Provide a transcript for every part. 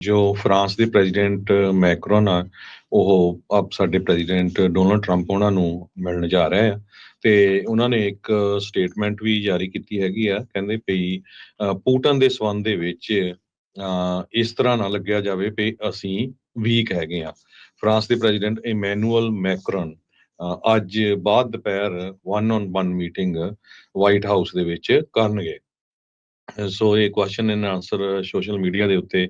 ਜੋ ਫਰਾਂਸ ਦੇ president Macron ਆ, ਉਹ ਆਪ ਸਾਡੇ ਪ੍ਰੈਜ਼ੀਡੈਂਟ ਡੋਨਲਡ ਟਰੰਪ ਉਹਨਾਂ ਨੂੰ ਮਿਲਣ ਜਾ ਰਹੇ ਆ ਤੇ ਉਹਨਾਂ ਨੇ ਇੱਕ ਸਟੇਟਮੈਂਟ ਵੀ ਜਾਰੀ ਕੀਤੀ ਹੈਗੀ ਆ, ਕਹਿੰਦੇ ਪਈ ਪੂਟਨ ਦੇ ਸਬੰਧ ਦੇ ਵਿੱਚ ਇਸ ਤਰ੍ਹਾਂ ਨਾ ਲੱਗਿਆ ਜਾਵੇ ਵੀ ਅਸੀਂ ਵੀਕ ਹੈਗੇ ਆ। ਫਰਾਂਸ ਦੇ ਪ੍ਰੈਜ਼ੀਡੈਂਟ ਇਮੈਨੂਅਲ ਮੈਕਰੋਨ ਅੱਜ ਬਾਅਦ ਦੁਪਹਿਰ 1 ਔਨ 1 ਮੀਟਿੰਗ ਵਾਈਟ ਹਾਊਸ ਦੇ ਵਿੱਚ ਕਰਨਗੇ। ਸੋ ਇਹ question and answer social media ਦੇ ਉੱਤੇ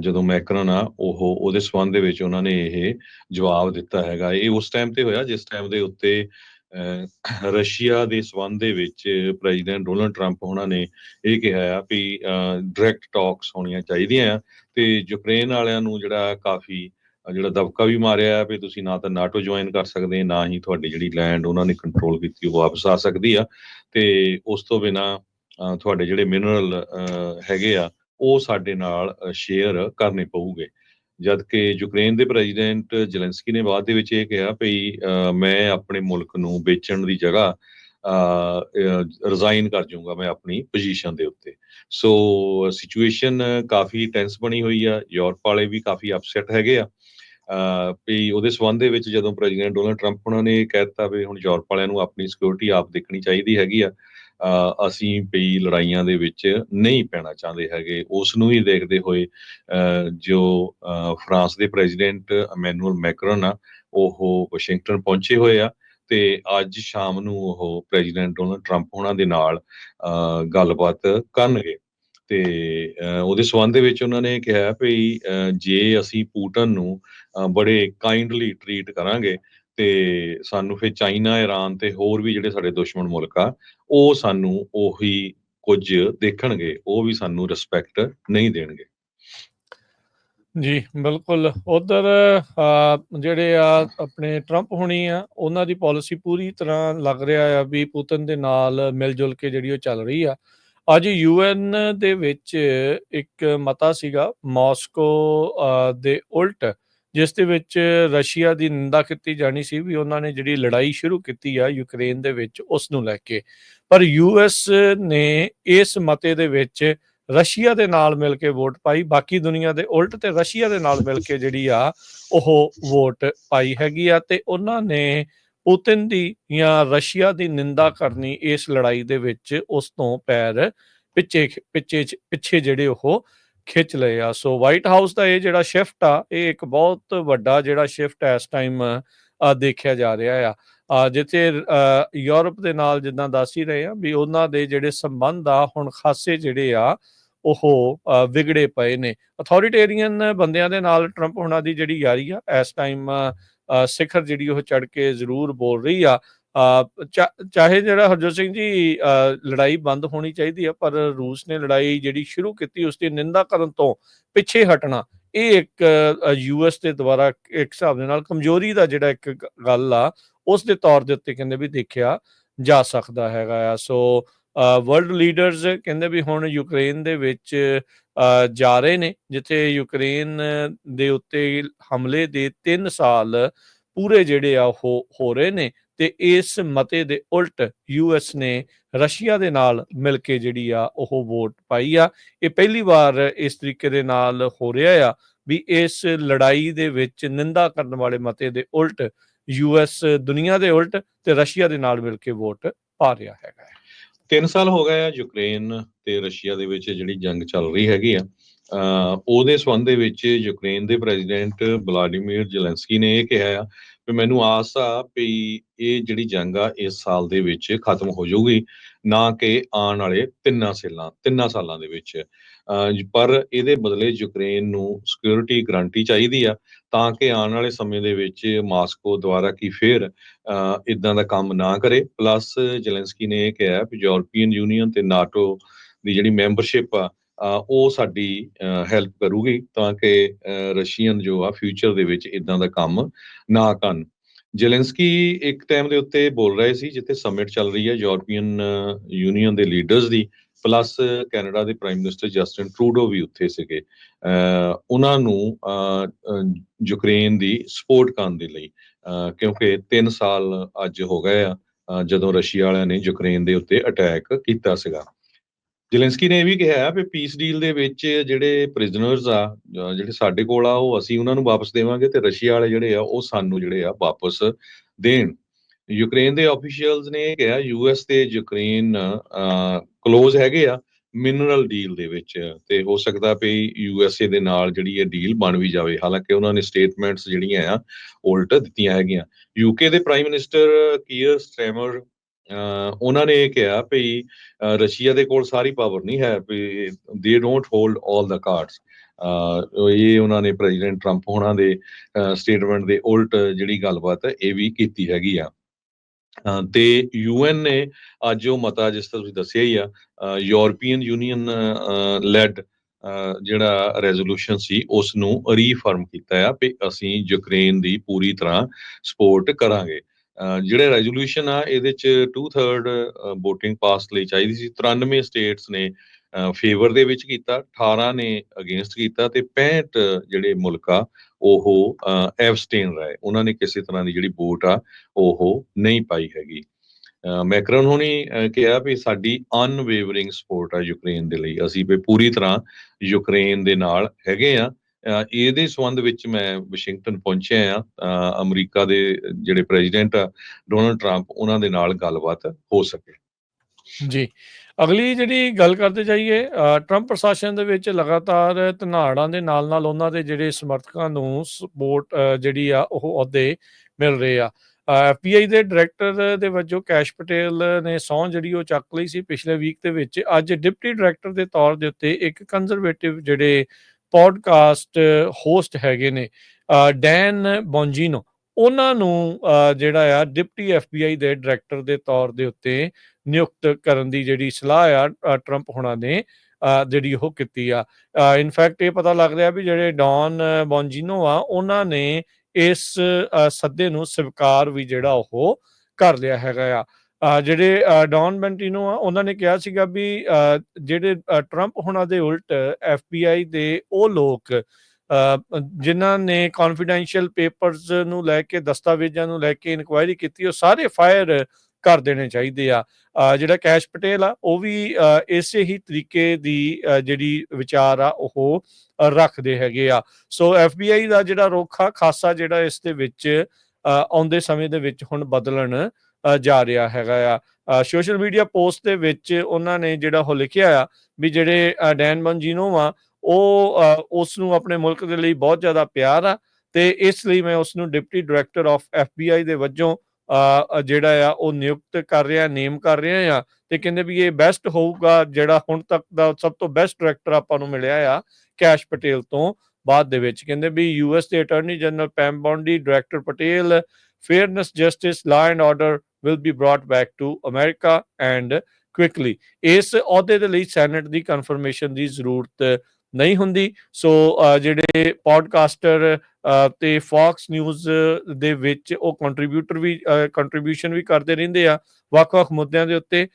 ਜਦੋਂ ਮੈਕਰਨ ਆ ਉਹ, ਉਹਦੇ ਸਬੰਧ ਦੇ ਵਿੱਚ ਉਹਨਾਂ ਨੇ ਇਹ ਜਵਾਬ ਦਿੱਤਾ ਹੈਗਾ। ਇਹ ਉਸ ਟਾਈਮ ਤੇ ਹੋਇਆ, ਜਿਸ ਟਾਈਮ ਦੇ ਉੱਤੇ ਰਸ਼ੀਆ ਦੇ ਸਬੰਧ ਦੇ ਵਿੱਚ ਪ੍ਰੈਜ਼ੀਡੈਂਟ ਡੋਨਲਡ ਟਰੰਪ ਉਹਨਾਂ ਨੇ ਇਹ ਕਿਹਾ ਆ ਵੀ ਡਾਇਰੈਕਟ ਟਾਕਸ ਹੋਣੀਆਂ ਚਾਹੀਦੀਆਂ ਆ ਤੇ ਯੂਕਰੇਨ ਵਾਲਿਆਂ ਨੂੰ ਜਿਹੜਾ ਕਾਫੀ, ਜਿਹੜਾ ਦਬਕਾ ਵੀ ਮਾਰਿਆ ਵੀ ਤੁਸੀਂ ਨਾ ਤਾਂ ਨਾਟੋ ਜੁਆਇਨ ਕਰ ਸਕਦੇ, ਨਾ ਹੀ ਤੁਹਾਡੀ ਜਿਹੜੀ ਲੈਂਡ ਉਹਨਾਂ ਨੇ ਕੰਟਰੋਲ ਕੀਤੀ ਉਹ ਵਾਪਸ ਆ ਸਕਦੀ ਆ। ਤੇ ਉਸ ਤੋਂ ਬਿਨਾ ਤੁਹਾਡੇ ਜਿਹੜੇ ਮਿਨਰਲ ਹੈਗੇ ਆ, ਉਹ ਸਾਡੇ ਨਾਲ ਸ਼ੇਅਰ ਕਰਨੇ ਪਊਗੇ। ਜਦ ਕਿ ਯੂਕਰੇਨ ਦੇ ਪ੍ਰੈਜ਼ੀਡੈਂਟ ਜ਼ੈਲੈਂਸਕੀ ਨੇ ਬਾਅਦ ਦੇ ਵਿੱਚ ਇਹ ਕਿਹਾ ਭਈ ਮੈਂ ਆਪਣੇ ਮੁਲਕ ਨੂੰ ਵੇਚਣ ਦੀ ਜਗ੍ਹਾ ਰਿਜ਼ਾਈਨ ਕਰ ਜਾਊਂਗਾ ਮੈਂ ਆਪਣੀ ਪੋਜੀਸ਼ਨ ਦੇ ਉੱਤੇ। ਸੋ ਸਿਚੁਏਸ਼ਨ ਕਾਫੀ ਟੈਂਸ ਬਣੀ ਹੋਈ ਆ ਯੂਰਪ ਵਾਲੇ ਵੀ ਕਾਫੀ ਅਪਸੈਟ ਹੈਗੇ ਆ। ਵੀ ਉਹਦੇ ਸਬੰਧ ਦੇ ਵਿੱਚ ਜਦੋਂ ਪ੍ਰੈਜ਼ੀਡੈਂਟ ਡੋਨਲਡ ਟਰੰਪ ਉਹਨਾਂ ਨੇ ਕਹਿ ਦਿੱਤਾ ਵੀ ਹੁਣ ਯੂਰਪ ਵਾਲਿਆਂ ਨੂੰ ਆਪਣੀ ਸਿਕਿਉਰਿਟੀ ਆਪ ਦੇਖਣੀ ਚਾਹੀਦੀ ਹੈਗੀ ਆ ਅਸੀਂ ਵੀ ਲੜਾਈਆਂ ਦੇ ਵਿੱਚ ਨਹੀਂ ਪੈਣਾ ਚਾਹੁੰਦੇ ਹੈਗੇ। ਉਸ ਨੂੰ ਹੀ ਦੇਖਦੇ ਹੋਏ ਅ, ਜੋ ਅ, ਫਰਾਂਸ ਦੇ ਪ੍ਰੈਜ਼ੀਡੈਂਟ ਅਮੈਨੂਅਲ ਮੈਕਰਨ ਆ ਉਹ ਵਾਸ਼ਿੰਗਟਨ ਪਹੁੰਚੇ ਹੋਏ ਆ ਤੇ ਅੱਜ ਸ਼ਾਮ ਨੂੰ ਉਹ ਪ੍ਰੈਜ਼ੀਡੈਂਟ ਡੋਨਲਡ ਟਰੰਪ ਉਹਨਾਂ ਦੇ ਨਾਲ ਅ, ਗੱਲਬਾਤ ਕਰਨਗੇ। ਤੇ ਉਹਦੇ ਸਬੰਧ ਦੇ ਵਿੱਚ ਉਹਨਾਂ ਨੇ ਕਿਹਾ ਵੀ ਜੇ ਅਸੀਂ ਪੂਟਨ ਨੂੰ ਬੜੇ ਕਾਈਂਡਲੀ ਟਰੀਟ ਕਰਾਂਗੇ ਤੇ ਸਾਨੂੰ ਫਿਰ ਚਾਈਨਾ ਇਰਾਨ ਤੇ ਹੋਰ ਵੀ ਜਿਹੜੇ ਸਾਡੇ ਦੁਸ਼ਮਣ ਮੁਲਕ ਆ ਉਹ ਸਾਨੂੰ ਉਹੀ ਕੁਝ ਦੇਖਣਗੇ ਉਹ ਵੀ ਸਾਨੂੰ ਰਿਸਪੈਕਟ ਨਹੀਂ ਦੇਣਗੇ। ਜੀ ਬਿਲਕੁਲ। ਉਧਰ ਜਿਹੜੇ ਆ ਆਪਣੇ ਟਰੰਪ ਹੋਣੀ ਆ ਉਹਨਾਂ ਦੀ ਪਾਲਿਸੀ ਪੂਰੀ ਤਰ੍ਹਾਂ ਲੱਗ ਰਿਹਾ ਆ ਵੀ ਪੁਤਨ ਦੇ ਨਾਲ ਮਿਲ ਜੁਲ ਕੇ ਜਿਹੜੀ ਉਹ ਚੱਲ ਰਹੀ ਆ। ਅੱਜ ਯੂਐਨ ਦੇ ਵਿੱਚ ਇੱਕ ਮਤਾ ਸੀਗਾ ਮਾਸਕੋ ਅ, ਦੇ ਉਲਟ ਜਿਸ ਦੇ ਵਿੱਚ ਰਸ਼ੀਆ ਦੀ ਨਿੰਦਾ ਕੀਤੀ ਜਾਣੀ ਸੀ ਵੀ ਉਹਨਾਂ ਨੇ ਜਿਹੜੀ ਲੜਾਈ ਸ਼ੁਰੂ ਕੀਤੀ ਆ ਯੂਕਰੇਨ ਦੇ ਵਿੱਚ ਉਸ ਨੂੰ ਲੈ ਕੇ। ਪਰ ਯੂਐਸ ਨੇ ਇਸ ਮਤੇ ਦੇ ਵਿੱਚ ਰਸ਼ੀਆ ਦੇ ਨਾਲ ਮਿਲ ਕੇ ਵੋਟ ਪਾਈ। ਬਾਕੀ ਦੁਨੀਆ ਦੇ ਉਲਟ ਤੇ ਰਸ਼ੀਆ ਦੇ ਨਾਲ ਮਿਲ ਕੇ ਜਿਹੜੀ ਆ, ਉਹ ਵੋਟ ਪਾਈ ਹੈਗੀ ਆ ਤੇ ਉਹਨਾਂ ਨੇ ਪੁਤਿਨ ਦੀ ਜਾਂ ਰਸ਼ੀਆ ਦੀ ਨਿੰਦਾ ਕਰਨੀ ਇਸ ਲੜਾਈ ਦੇ ਵਿੱਚ ਉਸ ਤੋਂ ਪੈਰ ਪਿੱਛੇ ਪਿੱਛੇ ਪਿੱਛੇ ਜਿਹੜੇ ਉਹ ਖਿੱਚ ਲਏ ਆ। ਸੋ ਵਾਈਟ ਹਾਊਸ ਦਾ ਇਹ ਜਿਹੜਾ ਸ਼ਿਫਟ ਆ, ਇਹ ਇੱਕ ਬਹੁਤ ਵੱਡਾ ਜਿਹੜਾ ਸ਼ਿਫਟ ਇਸ ਟਾਈਮ ਦੇਖਿਆ ਜਾ ਰਿਹਾ ਆ। ਜਿੱਥੇ ਯੂਰਪ ਦੇ ਨਾਲ ਜਿੱਦਾਂ ਦੱਸ ਹੀ ਰਹੇ ਆ ਵੀ ਉਹਨਾਂ ਦੇ ਜਿਹੜੇ ਸੰਬੰਧ ਆ, ਹੁਣ ਖਾਸੇ ਜਿਹੜੇ ਆ, ਉਹ ਵਿਗੜੇ ਪਏ ਨੇ। ਅਥਾਰਟੇਰੀਅਨ ਬੰਦਿਆਂ ਦੇ ਨਾਲ ਟਰੰਪ ਹੁਣਾਂ ਦੀ ਜਿਹੜੀ ਯਾਰੀ ਆ, ਇਸ ਟਾਈਮ ਸਿਖਰ ਜਿਹੜੀ ਉਹ ਚੜ ਕੇ ਜ਼ਰੂਰ ਬੋਲ ਰਹੀ ਆ। ਚਾਹੇ ਜਿਹੜਾ ਹਰਜੋਤ ਸਿੰਘ ਜੀ ਲੜਾਈ ਬੰਦ ਹੋਣੀ ਚਾਹੀਦੀ ਹੈ ਪਰ ਰੂਸ ਨੇ ਲੜਾਈ ਜਿਹੜੀ ਸ਼ੁਰੂ ਕੀਤੀ ਉਸ ਦੀ ਨਿੰਦਾ ਕਰਨ ਤੋਂ ਪਿੱਛੇ ਹਟਣਾ ਇਹ ਇੱਕ ਯੂਐਸ ਦੇ ਦੁਆਰਾ ਇੱਕ ਹਿਸਾਬ ਦੇ ਨਾਲ ਕਮਜ਼ੋਰੀ ਦਾ ਜਿਹੜਾ ਇੱਕ ਗੱਲ ਆ ਉਸ ਦੇ ਤੌਰ ਦੇ ਉੱਤੇ ਕਹਿੰਦੇ ਵੀ ਦੇਖਿਆ ਜਾ ਸਕਦਾ ਹੈਗਾ ਆ। ਸੋ ਵਰਲਡ ਲੀਡਰਸ ਕਹਿੰਦੇ ਵੀ ਹੁਣ ਯੂਕਰੇਨ ਦੇ ਵਿੱਚ ਅ, ਜਾ ਰਹੇ ਨੇ ਜਿੱਥੇ ਯੂਕਰੇਨ ਦੇ ਉੱਤੇ ਹਮਲੇ ਦੇ 3 ਸਾਲ ਪੂਰੇ ਜਿਹੜੇ ਆ ਉਹ ਹੋ ਰਹੇ ਨੇ ਤੇ ਇਸ ਮਤੇ ਦੇ ਉਲਟ ਯੂਐਸ ਨੇ ਰਸ਼ੀਆ ਦੇ ਨਾਲ ਮਿਲ ਕੇ ਜਿਹੜੀ ਆ ਉਹ ਵੋਟ ਪਾਈ ਆ ਇਹ ਪਹਿਲੀ ਵਾਰ ਇਸ ਤਰੀਕੇ ਦੇ ਨਾਲ ਹੋ ਰਿਹਾ ਆ ਵੀ ਇਸ ਲੜਾਈ ਦੇ ਵਿੱਚ ਨਿੰਦਾ ਕਰਨ ਵਾਲੇ ਮਤੇ ਦੇ ਉਲਟ ਯੂਐਸ ਦੁਨੀਆ ਦੇ ਉਲਟ ਤੇ ਰਸ਼ੀਆ ਦੇ ਨਾਲ ਮਿਲ ਕੇ ਵੋਟ ਪਾ ਰਿਹਾ ਹੈਗਾ ਹੈ। 3 ਸਾਲ ਹੋ ਗਏ ਆ ਯੂਕਰੇਨ ਤੇ ਰਸ਼ੀਆ ਦੇ ਵਿੱਚ ਜਿਹੜੀ ਜੰਗ ਚੱਲ ਰਹੀ ਹੈਗੀ ਆ ਅ, ਉਹਦੇ ਸੰਬੰਧ ਦੇ ਵਿੱਚ ਯੂਕਰੇਨ ਦੇ ਪ੍ਰੈਜ਼ੀਡੈਂਟ ਵਲਾਡੀਮੀਰ ਜ਼ੈਲੈਂਸਕੀ ਨੇ ਇਹ ਕਿਹਾ ਆ ਵੀ ਮੈਨੂੰ ਆਸ ਆ ਵੀ ਇਹ ਜਿਹੜੀ ਜੰਗ ਆ, ਇਸ ਸਾਲ ਦੇ ਵਿੱਚ ਖਤਮ ਹੋ ਜਾਊਗੀ, ਨਾ ਕਿ ਆਉਣ ਵਾਲੇ ਤਿੰਨਾਂ ਸਾਲਾਂ ਤਿੰਨਾਂ ਸਾਲਾਂ ਦੇ ਵਿੱਚ। ਪਰ ਇਹਦੇ ਬਦਲੇ ਯੂਕਰੇਨ ਨੂੰ ਸਿਕਿਉਰਿਟੀ ਗਰੰਟੀ ਚਾਹੀਦੀ ਆ, ਤਾਂ ਕਿ ਆਉਣ ਵਾਲੇ ਸਮੇਂ ਦੇ ਵਿੱਚ ਮਾਸਕੋ ਦੁਆਰਾ ਕੀ ਫੇਰ ਇਦਾਂ ਦਾ ਕੰਮ ਨਾ ਕਰੇ। ਪਲੱਸ ਜ਼ੈਲੈਂਸਕੀ ਨੇ ਇਹ ਕਿਹਾ ਵੀ ਯੂਰਪੀਅਨ ਯੂਨੀਅਨ ਤੇ ਨਾਟੋ ਦੀ ਜਿਹੜੀ ਮੈਂਬਰਸ਼ਿਪ ਆ ਉਹ ਸਾਡੀ ਹੈਲਪ ਕਰੂਗੀ ਤਾਂ ਕਿ ਰਸ਼ੀਅਨ ਜੋ ਆ ਫਿਊਚਰ ਦੇ ਵਿੱਚ ਇਦਾਂ ਦਾ ਕੰਮ ਨਾ ਕਰਨ। ਜ਼ੈਲੈਂਸਕੀ ਇੱਕ ਟਾਈਮ ਦੇ ਉੱਤੇ ਬੋਲ ਰਹੇ ਸੀ, ਜਿੱਥੇ ਸਮਿਟ ਚੱਲ ਰਹੀ ਹੈ ਯੂਰਪੀਅਨ ਯੂਨੀਅਨ ਦੇ ਲੀਡਰਸ ਦੀ ਪਲੱਸ ਕੈਨੇਡਾ ਦੇ ਪ੍ਰਾਈਮ ਮਿਨਿਸਟਰ ਜਸਟਿਨ ਟਰੂਡੋ ਵੀ ਉੱਥੇ ਸੀਗੇ। ਉਹਨਾਂ ਨੂੰ ਯੂਕਰੇਨ ਦੀ ਸਪੋਰਟ ਕਰਨ ਦੇ ਲਈ ਕਿਉਂਕਿ 3 ਸਾਲ ਅੱਜ ਹੋ ਗਏ ਆ ਜਦੋਂ ਰਸ਼ੀਆ ਵਾਲਿਆਂ ਨੇ ਯੂਕਰੇਨ ਦੇ ਉੱਤੇ ਅਟੈਕ ਕੀਤਾ ਸੀਗਾ। ਜ਼ੇਲੈਂਸਕੀ ਨੇ ਇਹ ਵੀ ਕਿਹਾ ਵੀ ਪੀਸ ਡੀਲ ਦੇ ਵਿੱਚ ਜਿਹੜੇ ਪ੍ਰਿਜ਼ਨਰਸ ਆ ਜਿਹੜੇ ਸਾਡੇ ਕੋਲ ਆ, ਉਹ ਅਸੀਂ ਉਹਨਾਂ ਨੂੰ ਵਾਪਸ ਦੇਵਾਂਗੇ ਤੇ ਰਸ਼ੀਆ ਵਾਲੇ ਜਿਹੜੇ ਆ, ਉਹ ਸਾਨੂੰ ਜਿਹੜੇ ਆ ਵਾਪਸ ਦੇਣ। ਯੂਕਰੇਨ ਦੇ ਆਫੀਸ਼ੀਅਲਸ ਨੇ ਇਹ ਕਿਹਾ ਯੂਐਸ ਤੇ ਯੂਕਰੇਨ ਕਲੋਜ਼ ਹੈਗੇ ਆ ਮਿਨਰਲ ਡੀਲ ਦੇ ਵਿੱਚ ਤੇ ਹੋ ਸਕਦਾ ਵੀ ਯੂਐਸਏ ਦੇ ਨਾਲ ਜਿਹੜੀ ਇਹ ਡੀਲ ਬਣ ਵੀ ਜਾਵੇ। ਹਾਲਾਂਕਿ ਉਹਨਾਂ ਨੇ ਸਟੇਟਮੈਂਟਸ ਜਿਹੜੀਆਂ ਆ, ਉਲਟ ਦਿੱਤੀਆਂ ਹੈਗੀਆਂ। ਯੂਕੇ ਦੇ ਪ੍ਰਾਈਮ ਮਿਨਿਸਟਰ ਕੀਅਰ ਸਟੈਮਰ ਉਹਨਾਂ ਨੇ ਇਹ ਕਿਹਾ ਵੀ ਰਸ਼ੀਆ ਦੇ ਕੋਲ ਸਾਰੀ ਪਾਵਰ ਨਹੀਂ ਹੈ ਵੀ they don't hold 올 the cards ਇਹ ਉਹਨਾਂ ਨੇ ਪ੍ਰੈਜ਼ੀਡੈਂਟ ਟਰੰਪ ਹੋਣਾ ਦੇ ਸਟੇਟਮੈਂਟ ਦੇ ਉਲਟ ਜਿਹੜੀ ਗੱਲਬਾਤ ਹੈ, ਇਹ ਵੀ ਕੀਤੀ ਹੈਗੀ ਆ। ਅਹ ਤੇ ਯੂਐਨ ਨੇ ਅੱਜ ਉਹ ਮਤਾ ਜਿਸ ਤਰ੍ਹਾਂ ਤੁਸੀਂ ਦੱਸਿਆ ਹੀ ਆ ਯੂਰਪੀਅਨ ਯੂਨੀਅਨ ਲੈਡ ਜਿਹੜਾ ਰੈਜ਼ੋਲੂਸ਼ਨ ਸੀ ਉਸ ਨੂੰ ਰੀਫਰਮ ਕੀਤਾ ਆ ਵੀ ਅਸੀਂ ਯੂਕਰੇਨ ਦੀ ਪੂਰੀ ਤਰ੍ਹਾਂ ਸਪੋਰਟ ਕਰਾਂਗੇ। ਜਿਹੜੇ ਰੈਜ਼ੋਲੂਸ਼ਨ ਆ, ਇਹਦੇ ਚ 2/3 VOTING ਪਾਸ ਲਈ ਚਾਹੀਦੀ ਸੀ। 93 ਸਟੇਟਸ ਨੇ ਫੇਵਰ ਦੇ ਵਿੱਚ ਕੀਤਾ 18 ਨੇ ਅਗੇਂਸਟ ਕੀਤਾ ਤੇ 65 ਜਿਹੜੇ ਮੁਲਕ ਆ, ਉਹ ਐਬਸਟੇਨ ਰਹੇ। ਉਹਨਾਂ ਨੇ ਕਿਸੇ ਤਰ੍ਹਾਂ ਦੀ ਜਿਹੜੀ ਵੋਟ ਆ, ਉਹ ਨਹੀਂ ਪਾਈ ਹੈਗੀ। ਮੈਕਰਨ ਹੋਣੀ ਕਿਹਾ ਵੀ ਸਾਡੀ ਅਨਵੇਵਰਿੰਗ ਸਪੋਰਟ ਆ ਯੂਕਰੇਨ ਦੇ ਲਈ। ਅਸੀਂ ਵੀ ਪੂਰੀ ਤਰ੍ਹਾਂ ਯੂਕਰੇਨ ਦੇ ਨਾਲ ਹੈਗੇ ਆ। ਇਹਦੇ ਸੰਬੰਧ ਵਿੱਚ ਮੈਂ ਵਾਸ਼ਿੰਗਟਨ ਪਹੁੰਚਿਆ ਆ ਅਮਰੀਕਾ ਦੇ ਜਿਹੜੇ ਪ੍ਰੈਜ਼ੀਡੈਂਟ ਆ, ਡੋਨਲਡ ਟਰੰਪ, ਉਹਨਾਂ ਦੇ ਨਾਲ ਗੱਲਬਾਤ ਹੋ ਸਕੇ। ਜੀ। ਅਗਲੀ ਜਿਹੜੀ ਗੱਲ ਕਰਦੇ ਜਾਈਏ ਟਰੰਪ ਪ੍ਰਸ਼ਾਸਨ ਦੇ ਵਿੱਚ ਲਗਾਤਾਰ ਧਨਾੜਾਂ ਦੇ ਨਾਲ ਨਾਲ ਉਹਨਾਂ ਦੇ ਜਿਹੜੇ ਸਮਰਥਕਾਂ ਨੂੰ ਸਪੋਰਟ ਜਿਹੜੀ ਆ ਉਹ ਅਹੁਦੇ ਮਿਲ ਰਹੇ ਆ। ਐਫਬੀਆਈ ਦੇ ਡਾਇਰੈਕਟਰ ਦੇ ਵਜੋਂ ਕੈਸ਼ ਪਟੇਲ ਨੇ ਸਹੁੰ ਜਿਹੜੀ ਉਹ ਚੱਕ ਲਈ ਸੀ ਪਿਛਲੇ ਵੀਕ ਦੇ ਵਿੱਚ। ਅੱਜ ਡਿਪਟੀ ਡਾਇਰੈਕਟਰ ਦੇ ਤੌਰ ਦੇ ਉੱਤੇ ਇੱਕ ਕੰਜ਼ਰਵੇਟਿਵ ਜਿਹੜੇ ਪੋਡਕਾਸਟ ਹੋਸਟ ਹੈਗੇ ਨੇ ਡੈਨ ਬੌਂਜੀਨੋ ਉਹਨਾਂ ਨੂੰ ਜਿਹੜਾ ਆ ਡਿਪਟੀ ਐਫਬੀਆਈ ਦੇ ਡਾਇਰੈਕਟਰ ਦੇ ਤੌਰ ਦੇ ਉੱਤੇ ਨਿਯੁਕਤ ਕਰਨ ਦੀ ਜਿਹੜੀ ਸਲਾਹ ਆ ਟਰੰਪ ਹੋਣਾ ਨੇ ਜਿਹੜੀ ਉਹ ਕੀਤੀ ਆ। ਇਨਫੈਕਟ ਇਹ ਪਤਾ ਲੱਗ ਰਿਹਾ ਵੀ ਜਿਹੜੇ ਡੌਨ ਬੌਂਜੀਨੋ ਆ, ਉਹਨਾਂ ਨੇ ਇਸ ਸੱਦੇ ਨੂੰ ਸਵੀਕਾਰ ਵੀ ਜਿਹੜਾ ਉਹ ਕਰ ਲਿਆ ਹੈਗਾ ਆ। ਜਿਹੜੇ ਅ, ਡੌਨ ਬੈਂਟੀਨੋ ਆ ਉਹਨਾਂ ਨੇ ਕਿਹਾ ਸੀਗਾ ਵੀ ਜਿਹੜੇ ਟਰੰਪ ਹੋਣਾ ਦੇ ਉਲਟ ਐਫਬੀਆਈ ਦੇ ਉਹ ਲੋਕ ਅ, ਜਿਨ੍ਹਾਂ ਨੇ ਕੌਨਫੀਡੈਂਸ਼ੀਅਲ ਪੇਪਰਸ ਨੂੰ ਲੈ ਕੇ ਦਸਤਾਵੇਜ਼ਾਂ ਨੂੰ ਲੈ ਕੇ ਇਨਕੁਆਇਰੀ ਕੀਤੀ ਉਹ ਸਾਰੇ ਫਾਇਰ ਕਰ ਦੇਣੇ ਚਾਹੀਦੇ ਆ। ਜਿਹੜਾ ਕੈਸ਼ ਪਟੇਲ ਆ ਉਹ ਵੀ ਇਸੇ ਹੀ ਤਰੀਕੇ ਦੀ ਜਿਹੜੀ ਵਿਚਾਰ ਆ ਉਹ ਰੱਖਦੇ ਹੈਗੇ ਆ। ਸੋ ਐਫਬੀਆਈ ਦਾ ਜਿਹੜਾ ਰੁਖ ਆ ਖਾਸਾ ਜਿਹੜਾ ਇਸ ਦੇ ਵਿੱਚ ਆਉਂਦੇ ਸਮੇਂ ਦੇ ਵਿੱਚ ਹੁਣ ਬਦਲਣ ਜਾ ਰਿਹਾ ਹੈਗਾ ਆ। ਸੋਸ਼ਲ ਮੀਡੀਆ ਪੋਸਟ ਦੇ ਵਿੱਚ ਉਹਨਾਂ ਨੇ ਜਿਹੜਾ ਉਹ ਲਿਖਿਆ ਆ ਵੀ ਜਿਹੜੇ ਡੈਨ ਬੰਜੀਨੋ ਆ ਉਹ ਅ, ਉਸ ਨੂੰ ਆਪਣੇ ਮੁਲਕ ਦੇ ਲਈ ਬਹੁਤ ਜ਼ਿਆਦਾ ਪਿਆਰ ਆ ਤੇ ਇਸ ਲਈ ਮੈਂ ਉਸ ਨੂੰ ਡਿਪਟੀ ਡਾਇਰੈਕਟਰ ਆਫ ਐਫਬੀਆਈ ਦੇ ਵਜੋਂ ਜਿਹੜਾ ਆ ਉਹ ਨਿਯੁਕਤ ਕਰ ਰਿਹਾ ਨੇਮ ਕਰ ਰਿਹਾ ਆ ਤੇ ਕਹਿੰਦੇ ਵੀ ਇਹ ਬੈਸਟ ਹੋਊਗਾ ਜਿਹੜਾ ਹੁਣ ਤੱਕ ਦਾ ਸਭ ਤੋਂ ਬੈਸਟ ਡਾਇਰੈਕਟਰ ਆਪਾਂ ਨੂੰ ਮਿਲਿਆ ਆ ਕੈਸ਼ ਪਟੇਲ ਤੋਂ ਬਾਅਦ ਦੇ ਵਿੱਚ। ਕਹਿੰਦੇ ਵੀ ਯੂਐਸ ਦੇ attorney general Pam Bondi director Patel fairness justice law and order will be brought back to America and quickly ਇਸ ਅਹੁਦੇ ਦੇ ਲਈ ਸੈਨੇਟ ਦੀ ਕਨਫਰਮੇਸ਼ਨ ਦੀ ਜ਼ਰੂਰਤ ਨਹੀਂ ਹੁੰਦੀ। ਸੋ ਜਿਹੜੇ ਪੋਡਕਾਸਟਰ ਤੇ ਫੌਕਸ ਨਿਊਜ਼ ਦੇ ਵਿੱਚ ਉਹ ਕੰਟਰੀਬਿਊਟਰ ਵੀ ਕੰਟਰੀਬਿਊਸ਼ਨ ਵੀ ਕਰਦੇ ਰਹਿੰਦੇ ਆ ਵੱਖ-ਵੱਖ ਮੁੱਦਿਆਂ ਦੇ ਉੱਤੇ।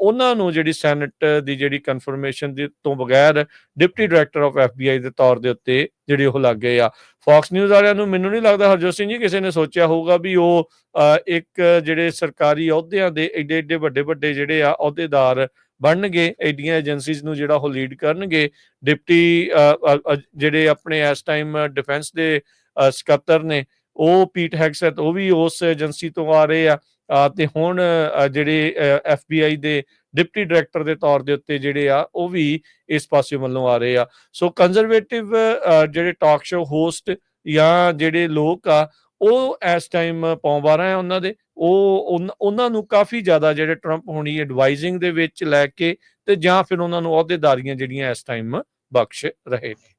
ਉਹਨਾਂ ਨੂੰ ਜਿਹੜੀ ਸੈਨੇਟ ਦੀ ਜਿਹੜੀ ਕਨਫਰਮੇਸ਼ਨ ਦੇ ਤੋਂ ਬਗੈਰ ਡਿਪਟੀ ਡਾਇਰੈਕਟਰ ਆਫ ਐਫਬੀਆਈ ਦੇ ਤੌਰ ਦੇ ਉੱਤੇ ਜਿਹੜੇ ਉਹ ਲੱਗ ਗਏ ਆ। ਫੌਕਸ ਨਿਊਜ਼ ਵਾਲਿਆਂ ਨੂੰ ਮੈਨੂੰ ਨਹੀਂ ਲੱਗਦਾ ਹਰਜੋਤ ਸਿੰਘ ਜੀ ਕਿਸੇ ਨੇ ਸੋਚਿਆ ਹੋਊਗਾ ਵੀ ਉਹ ਅ, ਇੱਕ ਜਿਹੜੇ ਸਰਕਾਰੀ ਅਹੁਦਿਆਂ ਦੇ ਏਡੇ ਏਡੇ ਵੱਡੇ ਵੱਡੇ ਜਿਹੜੇ ਆ ਅਹੁਦੇਦਾਰ ਬਣਨਗੇ ਐਡੀਆਂ ਏਜੰਸੀਜ਼ ਨੂੰ ਜਿਹੜਾ ਉਹ ਲੀਡ ਕਰਨਗੇ ਡਿਪਟੀ ਜਿਹੜੇ ਆਪਣੇ ਇਸ ਟਾਈਮ ਡਿਫੈਂਸ ਦੇ ਸਕੱਤਰ ਨੇ ਉਹ ਪੀਟ ਹੈਗਸੈਟ ਉਹ ਵੀ ਉਸ ਏਜੰਸੀ ਤੋਂ ਆ ਰਹੇ ਆ ਅ, ਤੇ ਹੁਣ ਅ, ਜਿਹੜੇ ਐਫਬੀਆਈ ਦੇ ਡਿਪਟੀ ਡਾਇਰੈਕਟਰ ਦੇ ਤੌਰ ਦੇ ਉੱਤੇ ਜਿਹੜੇ ਆ ਉਹ ਵੀ ਇਸ ਪਾਸੇ ਵੱਲੋਂ ਆ ਰਹੇ ਆ। ਸੋ ਕੰਜ਼ਰਵੇਟਿਵ ਜਿਹੜੇ ਟਾਕ ਸ਼ੋ ਹੋਸਟ ਜਾਂ ਜਿਹੜੇ ਲੋਕ ਆ ਉਹ ਇਸ ਟਾਈਮ ਪੌਂਬਾਰਾ ਹੈ ਉਹਨਾਂ ਦੇ, ਉਹ ਉਹਨਾਂ ਨੂੰ ਕਾਫੀ ਜ਼ਿਆਦਾ ਜਿਹੜੇ ਟਰੰਪ ਹੋਣੀ ਐਡਵਾਈਜ਼ਿੰਗ ਦੇ ਵਿੱਚ ਲੈ ਕੇ ਤੇ ਜਾਂ ਫਿਰ ਉਹਨਾਂ ਨੂੰ ਅਹੁਦੇਦਾਰੀਆਂ ਜਿਹੜੀਆਂ ਇਸ ਟਾਈਮ ਬਖਸ਼ ਰਹੇ ਨੇ।